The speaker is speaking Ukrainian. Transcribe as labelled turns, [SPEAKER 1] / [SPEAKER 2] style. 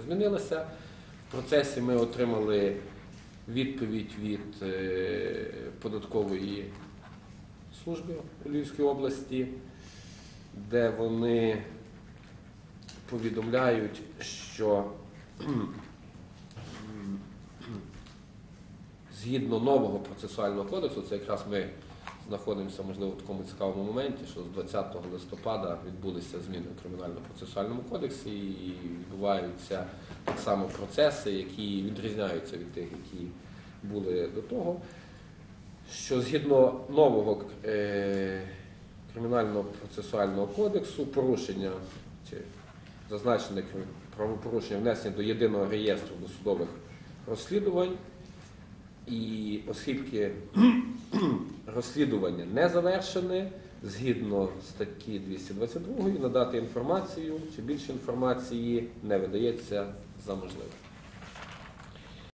[SPEAKER 1] змінилася. В процесі ми отримали відповідь від е, податкової служби у Львівській області, де вони повідомляють, що згідно нового процесуального кодексу, це якраз ми знаходимося, можливо, в такому цікавому моменті, що з 20 листопада відбулися зміни в кримінально-процесуальному кодексі і відбуваються так само процеси, які відрізняються від тих, які були до того. Що згідно нового е, кримінального процесуального кодексу порушення чи зазначене правопорушення внесення до єдиного реєстру досудових розслідувань. І оскільки розслідування не завершене, згідно статті 222 надати інформацію чи більше інформації не видається за можливе.